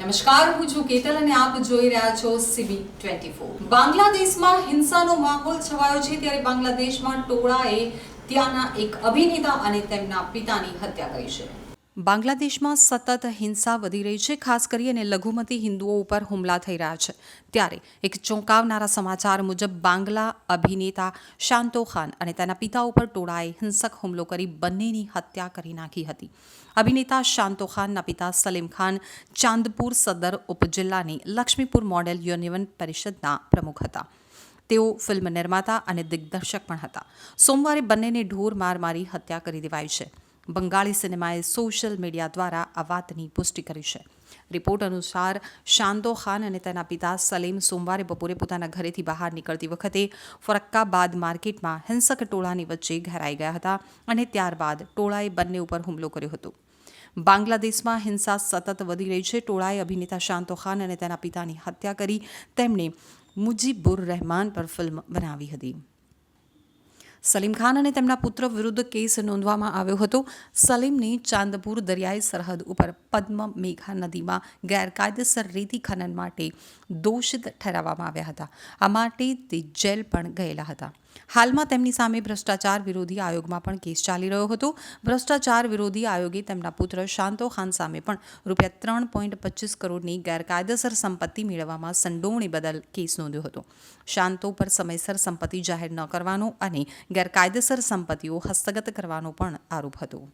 નમસ્કાર, હું છું કેતલ અને આપ જોઈ રહ્યા છો સીબી ટ્વેન્ટી ફોર બાંગ્લાદેશમાં હિંસાનો માહોલ છવાયો છે ત્યારે બાંગ્લાદેશમાં ટોળાએ ત્યાંના એક અભિનેતા અને તેમના પિતાની હત્યા કરી છે. બાંગ્લાદેશમાં સતત હિંસા વધી રહી છે, ખાસ કરીને લઘુમતી હિન્દુઓ ઉપર હુમલા થઈ રહ્યા છે. ત્યારે એક ચોંકાવનારા સમાચાર મુજબ બાંગ્લા અભિનેતા શાંતો ખાન અને તેના પિતા ઉપર ટોળાએ હિંસક હુમલો કરી બંનેની હત્યા કરી નાખી હતી. અભિનેતા શાંતો ખાનના પિતા સલીમ ખાન ચાંદપુર સદર ઉપજિલ્લાની લક્ષ્મીપુર મોડેલ યુનિવન પરિષદના પ્રમુખ હતા. તેઓ ફિલ્મ નિર્માતા અને દિગ્દર્શક પણ હતા. સોમવારે બંનેને ઢોર માર મારી હત્યા કરી દેવાઈ છે. બંગાળી સિનેમાએ સોશિયલ મીડિયા દ્વારા આ વાતની પુષ્ટિ કરી છે. રિપોર્ટ અનુસાર શાંદો ખાન અને તેના પિતા સલીમ સોમવારે બપોરે પોતાના ઘરેથી બહાર નીકળતી વખતે ફરક્કાબાદ માર્કેટમાં હિંસક ટોળાની વચ્ચે ઘેરાઈ ગયા હતા અને ત્યારબાદ ટોળાએ બંને ઉપર હુમલો કર્યો હતો. બાંગ્લાદેશમાં હિંસા સતત વધી રહી છે. ટોળાએ અભિનેતા શાંતો ખાન અને તેના પિતાની હત્યા કરી તેમણે મુજીબુર રહેમાન પર ફિલ્મ બનાવી હતી. સલીમ ખાન અને તેમના પુત્ર વિરુદ્ધ કેસ નોંધવામાં આવ્યો હતો. સલીમને ચાંદપુર દરિયાઈ સરહદ ઉપર પદ્મ મેઘા નદીમાં ગેરકાયદેસર રેતી ખનન માટે દોષિત ઠેરવવામાં આવ્યા હતા. આ માટે તે જેલ પણ ગયેલા હતા. હાલમાં તેમની સામે ભ્રષ્ટાચાર વિરોધી આયોગમાં પણ કેસ ચાલી રહ્યો હતો. ભ્રષ્ટાચાર વિરોધી આયોગે તેમના પુત્ર શાંતો ખાન સામે પણ રૂપિયા ત્રણ પોઈન્ટ પચીસ કરોડની ગેરકાયદેસર સંપત્તિ મેળવવામાં સંડોવણી બદલ કેસ નોંધ્યો હતો. શાંતો પર સમયસર સંપત્તિ જાહેર ન કરવાનો અને ગેરકાયદેસર સંપત્તિઓ હસ્તગત કરવાનો પણ આરોપ હતો.